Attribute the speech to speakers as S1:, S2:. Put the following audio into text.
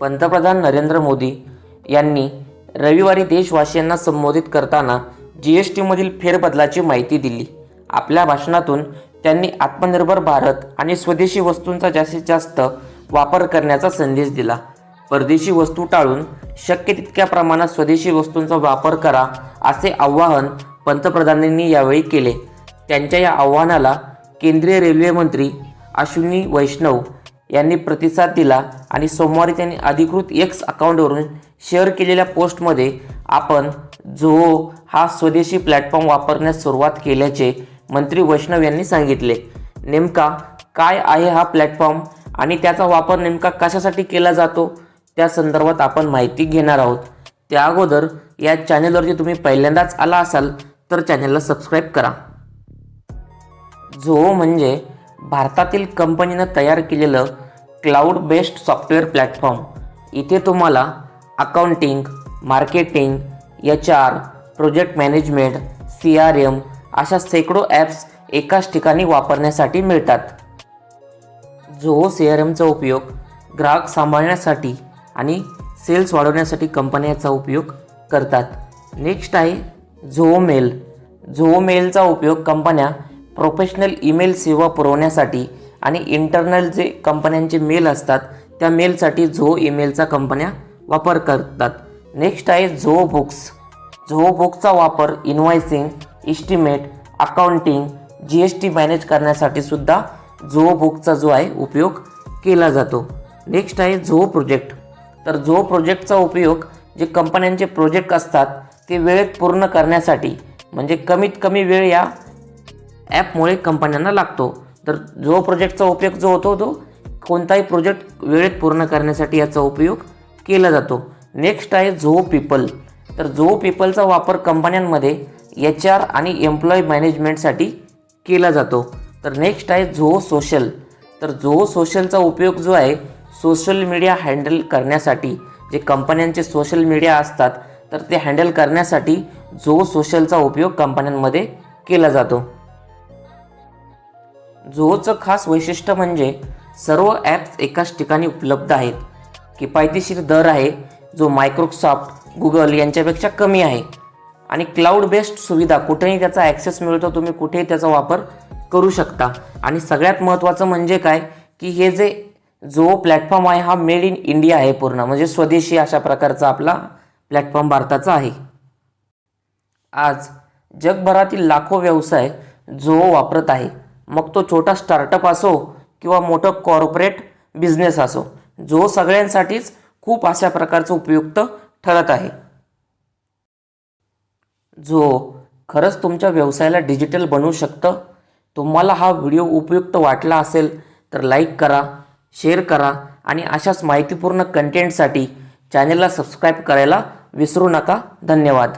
S1: पंतप्रधान नरेंद्र मोदी यांनी रविवारी देशवासियांना संबोधित करताना जी एस टीमधील फेरबदलाची माहिती दिली. आपल्या भाषणातून त्यांनी आत्मनिर्भर भारत आणि स्वदेशी वस्तूंचा जास्तीत जास्त वापर करण्याचा संदेश दिला. परदेशी वस्तू टाळून शक्य तितक्या प्रमाणात स्वदेशी वस्तूंचा वापर करा असे आवाहन पंतप्रधानांनी यावेळी केले. त्यांच्या या आव्हानाला केंद्रीय रेल्वे मंत्री अश्विनी वैष्णव यांनी प्रतिसाद दिला आणि सोमवारी त्यांनी अधिकृत एक्स अकाउंटवरून शेअर केलेल्या पोस्टमध्ये आपण झोओ हा स्वदेशी प्लॅटफॉर्म वापरण्यास सुरुवात केल्याचे मंत्री वैष्णव यांनी सांगितले. नेमका काय आहे हा प्लॅटफॉर्म आणि त्याचा वापर नेमका कशासाठी केला जातो? त्या संदर्भात आपण माहिती घेणार आहोत. त्या अगोदर या चॅनलवरती तुम्ही पहिल्यांदाच आला असाल तर चॅनेलला सबस्क्राईब करा. झोओ म्हणजे भारतातील कंपनीनं तयार केलेलं क्लाउड बेस्ड सॉफ्टवेअर प्लॅटफॉर्म. इथे तुम्हाला accounting marketing H R project management C R M अशा शेकडो ॲप्स एकाच ठिकाणी वापरण्यासाठी मिळतात. झोहो सी आर एमचा उपयोग ग्राहक सांभाळण्यासाठी आणि सेल्स वाढवण्यासाठी कंपन्याचा उपयोग करतात. नेक्स्ट आहे झोओ मेल झोओ मेलचा उपयोग कंपन्या प्रोफेशनल ईमेल सेवा पुरवण्यासाठी आणि इंटरनल जे कंपन्यांचे मेल असतात त्या मेलसाठी झो ईमेलचा कंपन्या वापर करतात. नेक्स्ट आहे झो बुक्स झो बुकचा वापर invoicing estimate accounting G S T manage करण्यासाठी सुद्धा बुकचा जो आहे उपयोग केला जातो. नेक्स्ट आहे झो प्रोजेक्ट तर झो प्रोजेक्टचा उपयोग जे कंपन्यांचे प्रोजेक्ट असतात ते वेळेत पूर्ण करण्यासाठी म्हणजे कमीत कमी वेळ या ॲपमुळे कंपन्यांना लागतो. तर जो प्रोजेक्टचा उपयोग जो होतो तो कोणताही प्रोजेक्ट वेळेत पूर्ण करण्यासाठी याचा उपयोग केला जातो. नेक्स्ट आहे झो पीपल तर झो पीपलचा वापर कंपन्यांमध्ये एच आर आणि एम्प्लॉई मॅनेजमेंटसाठी केला जातो. तर नेक्स्ट आहे झो सोशल तर झो सोशलचा उपयोग जो आहे सोशल मीडिया हँडल करण्यासाठी जे कंपन्यांचे सोशल मीडिया असतात तर ते हँडल करण्यासाठी झो सोशलचा उपयोग कंपन्यांमध्ये केला जातो. झोचं खास वैशिष्ट्य म्हणजे सर्व ॲप्स एकाच ठिकाणी उपलब्ध आहेत. किफायतशीर दर आहे जो मायक्रोसॉफ्ट गुगल यांच्यापेक्षा कमी आहे. आणि क्लाउड बेस्ड सुविधा कुठेही त्याचा ॲक्सेस मिळतो तुम्ही कुठेही त्याचा वापर करू शकता. आणि सगळ्यात महत्त्वाचं म्हणजे काय? की हे जे जो प्लॅटफॉर्म आहे हा मेड इन इंडिया आहे पूर्ण. म्हणजे स्वदेशी अशा प्रकारचा आपला प्लॅटफॉर्म भारताचा आहे. आज जगभरातील लाखो व्यवसाय जो वापरत आहे. मग तो छोटा स्टार्टअप असो किंवा मोठं कॉर्पोरेट बिझनेस असो जो सगळ्यांसाठीच खूप अशा प्रकारचं उपयुक्त ठरत आहे. जो खरंच तुमच्या व्यवसायाला डिजिटल बनवू शकतं तुम्हाला हा व्हिडिओ उपयुक्त वाटला असेल तर लाईक करा शेअर करा आणि अशाच माहितीपूर्ण कंटेंटसाठी चॅनलला सबस्क्राईब करायला विसरू नका. धन्यवाद.